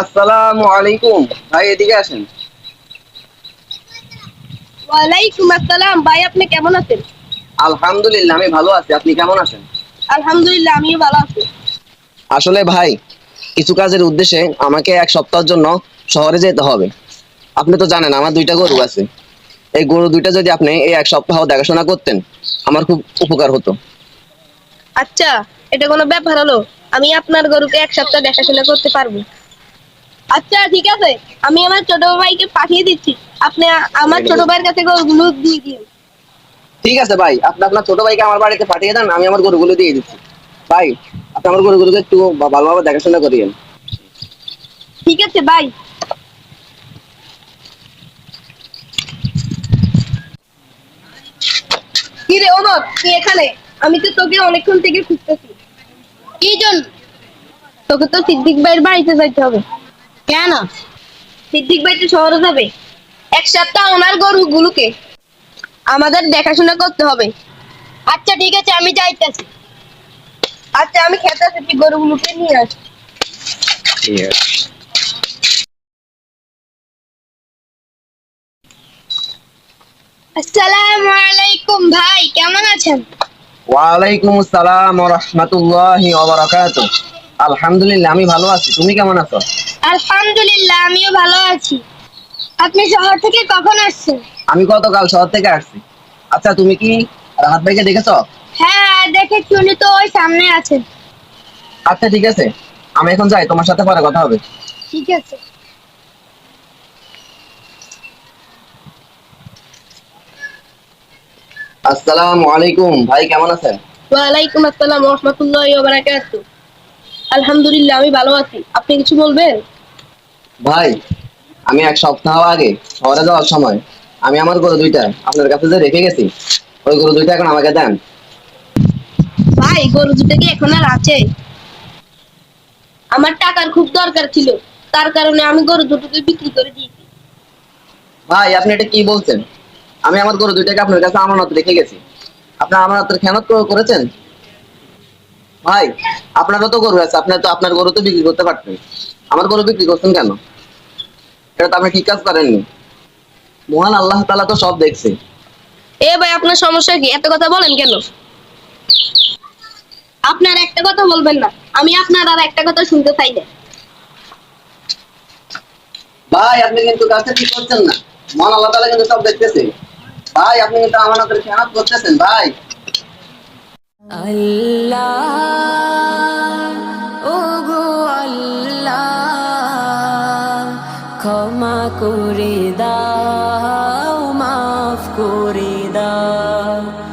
আসসালামু আলাইকুম। ভাই এদিকে আসেন। ওয়ালাইকুম আসসালাম। ভাই আপনি কেমন আছেন? আলহামদুলিল্লাহ আমি ভালো আছি। আপনি কেমন আছেন? আলহামদুলিল্লাহ আমিও ভালো আছি। আসলে ভাই কিছু কাজের উদ্দেশ্যে আমাকে এক সপ্তাহের জন্য শহরে যেতে হবে। আপনি তো জানেন আমার দুইটা গরু আছে। এই গরু দুইটা যদি আপনি এই এক সপ্তাহ দেখাশোনা করতেন আমার খুব উপকার হতো। আচ্ছা এটা কোনো ব্যাপার হলো? আমি আপনার গরুকে এক সপ্তাহ দেখাশোনা করতে পারব। আচ্ছা ঠিক আছে। আমি আমার ছোট ভাইকে পাঠিয়ে দিচ্ছি। আপনি আমার ছোট ভাইয়ের কাছে গরুগুলো দিয়ে দিন। ঠিক আছে ভাই আপনি আপনার ছোট ভাইকে আমার বাড়িতে পাঠিয়ে দেন আমি আমার গরুগুলো দিয়ে দিচ্ছি। ভাই আপনি আমার গরুগুলোকে একটু ভালোভাবে দেখাশোনা করিয়েন। ঠিক আছে ভাই কি রে ওমর তুই এখানে? আমি তো তোকে অনেকক্ষণ থেকে খুঁজতেছি। কি জন্য? তোকে তো সিদ্দিক ভাইয়ের বাড়িতে যাইতে হবে। কেন? সিদ্দিক ভাই তো শহরে যাবে। এক সপ্তাহ ওনার গরুগুলোকে আমাদের দেখাশোনা করতে হবে। আচ্ছা ঠিক আছে, আমি যাইতেছি। আচ্ছা আমি খেতে আসি তুই গরুগুলোকে নিয়ে আসি আসসালামু আলাইকুম ভাই, কেমন আছেন? ওয়ালাইকুম আসসালাম ওয়া রাহমাতুল্লাহি ওয়া বারাকাতুহু। আলহামদুলিল্লাহ, আমি ভালো আছি। তুমি কেমন আছো? আলহামদুলিল্লাহ আমিও ভালো আছি। আপনি শহর থেকে কখন আসছেন? আমি গতকাল শহর থেকে আসছি। আচ্ছা তুমি কি রাহাত ভাইকে দেখেছ? হ্যাঁ দেখেছি উনি তো ওই সামনে আছেন। আচ্ছা ঠিক আছে। আমি এখন যাই তোমার সাথে পরে কথা হবে। ঠিক আছে। আসসালামু আলাইকুম ভাই কেমন আছেন? ওয়ালাইকুম আসসালাম রহমতুল্লাহ বারাকাতু আলহামদুলিল্লাহ আমি ভালো আছি। আপনি কিছু বলবেন? ভাই আমি এক সপ্তাহ আগে শহরে যাওয়ার সময় আমি আমার গরু দুইটা আপনার কাছে যে রেখে গেছি ওই গরু দুইটা এখন আমাকে দেন। ভাই গরু দুটো কি এখন আর আছে? আমার টাকার খুব দরকার ছিল তার কারণে আমি গরু দুটোকে বিক্রি করে দিয়েছি। ভাই আপনি এটা কি বলছেন? আমি আমার গরু দুইটাকে আপনার কাছে আমানত রেখে গেছি। আপনার আমানতের খেয়ানত করে- করেছেন? ভাই আপনারও তো গরু আছে আপনার তো আপনার গরু তো বিক্রি করতে পারতেন। আমার গরু বিক্রি করছেন কেন? এটা তো আপনি ঠিক কাজ করেননি। মহান আল্লাহ তালা তো সব দেখছে। এ ভাই আপনার সমস্যা কি? এত কথা বলেন কেন? আপনার একটা কথা বলবেন না আমি আপনার আর একটা কথা শুনতে চাই না। ভাই আপনি কিন্তু কাজটা ঠিক করছেন না। মহান আল্লাহ তালা কিন্তু সব দেখতেছে। ভাই আপনি কিন্তু আমানতের খেয়ানত করতেছেন ভাই। আল্লাহ ক্ষমা করে দাও মাফ করে দাও।